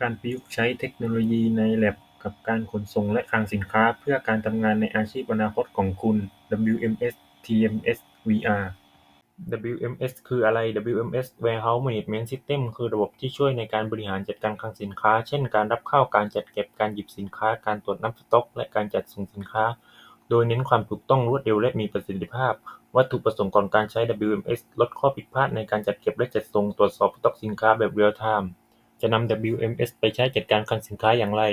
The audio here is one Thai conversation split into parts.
การประยุกต์ใช้เทคโนโลยีในแลบกับการขนส่งและคลังสินค้า เพื่อการทำงานในอาชีพอนาคตของคุณ WMS TMS VR WMS คืออะไร WMS Warehouse Management System คือระบบที่ช่วยในการบริหารจัดการคลังสินค้า เช่น การรับเข้า การจัดเก็บ การหยิบสินค้า การตรวจนับสต็อก และการจัดส่งสินค้า โดยเน้นความถูกต้องรวดเร็วและมีประสิทธิภาพ วัตถุประสงค์ของการใช้ WMS ลดข้อผิดพลาดในการจัดเก็บและจัดส่ง ตรวจสอบสต็อกสินค้าแบบเรียลไทม์ จะนำ WMS ไปใช้จัดการคลังสินค้าอย่างไร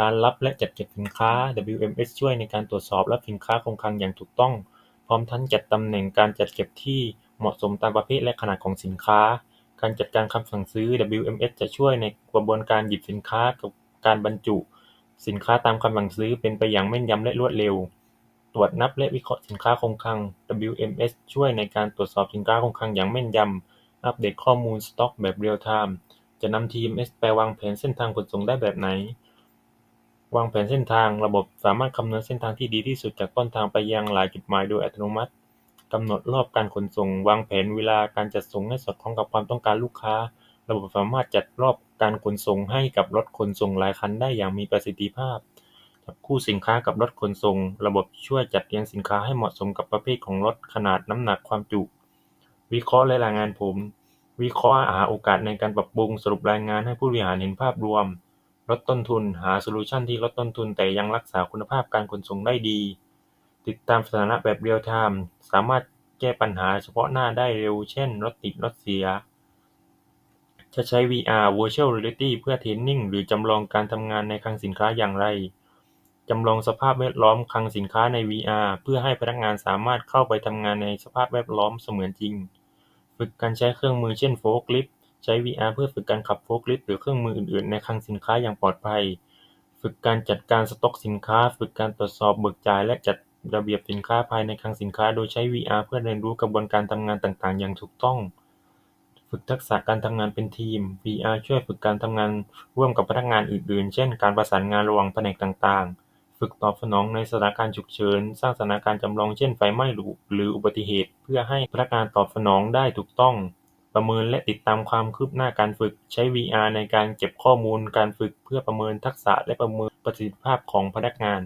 การรับและจัดเก็บสินค้า WMS ช่วยในการตรวจสอบรับสินค้าคงคลังอย่างถูกต้อง พร้อมทั้งจัดตำแหน่งการจัดเก็บที่เหมาะสมตามประเภทและขนาดของสินค้า การจัดการคำสั่งซื้อ WMS จะช่วยในกระบวนการหยิบสินค้ากับการบรรจุ สินค้าตามคำสั่งซื้อเป็นไปอย่างแม่นยำและรวดเร็ว ตรวจนับและวิเคราะห์สินค้าคงคลัง WMS ช่วยในการตรวจสอบสินค้าคงคลังอย่างแม่นยำอัปเดตข้อมูลสต็อกแบบเรียลไทม์ จะนำ TMS ไปวางแผนเส้นทางขนส่งได้แบบไหน วางแผนเส้นทาง ระบบสามารถคำนวณเส้นทางที่ดีที่สุดจากต้นทางไปยังหลายจุดหมายโดยอัตโนมัติ กำหนดรอบการขนส่ง วางแผนเวลาการจัดส่งให้สอดคล้องกับความต้องการลูกค้า ระบบสามารถจัดรอบการขนส่งให้กับรถขนส่งหลายคันได้อย่างมีประสิทธิภาพ จับคู่สินค้ากับรถขนส่ง ระบบช่วยจัดเรียงสินค้าให้เหมาะสมกับประเภทของรถ ขนาด น้ำหนัก ความจุ วิเคราะห์และรายงานผล วิเคราะห์หาโอกาสในการปรับปรุง สรุปรายงานให้ผู้บริหารเห็นภาพรวม ลดต้นทุน หาโซลูชันที่ลดต้นทุนแต่ยังรักษาคุณภาพการขนส่งได้ดี ติดตามสถานะแบบเรียลไทม์ สามารถแก้ปัญหาเฉพาะหน้าได้เร็ว เช่น รถติด รถเสีย จะใช้ VR Virtual Reality เพื่อเทรนนิ่ง หรือจำลองการทำงานในคลังสินค้าอย่างไร จำลองสภาพแวดล้อมคลังสินค้าใน VR เพื่อให้พนักงานสามารถเข้าไปทำงานในสภาพแวดล้อมเสมือนจริง ฝึกการใช้เครื่องมือ เช่น โฟล์คลิฟต์ ใช้ VR เพื่อฝึกการขับโฟล์คลิฟต์หรือเครื่องมืออื่น ๆ ในคลังสินค้าอย่างปลอดภัย ฝึกการจัดการสต็อกสินค้า ฝึกการตรวจสอบ เบิกจ่าย และจัดระเบียบสินค้าภายในคลังสินค้า โดยใช้ VR เพื่อเรียนรู้กระบวนการทำงานต่าง ๆ อย่างถูกต้อง ฝึกทักษะการทำงานเป็นทีม VR ช่วยฝึกการทำงานร่วมกับพนักงานอื่น ๆ เช่น การประสานงานระหว่างแผนกต่าง ๆ ฝึกตอบสนองในสถานการณ์ฉุกเฉิน สร้างสถานการณ์จำลอง เช่น ไฟไหม้ หรืออุบัติเหตุ เพื่อให้พนักงานตอบสนองได้ถูกต้อง ประเมินและติดตามความคืบหน้าการฝึก ใช้ VR ในการเก็บข้อมูลการฝึก เพื่อประเมินทักษะและประเมินประสิทธิภาพของพนักงาน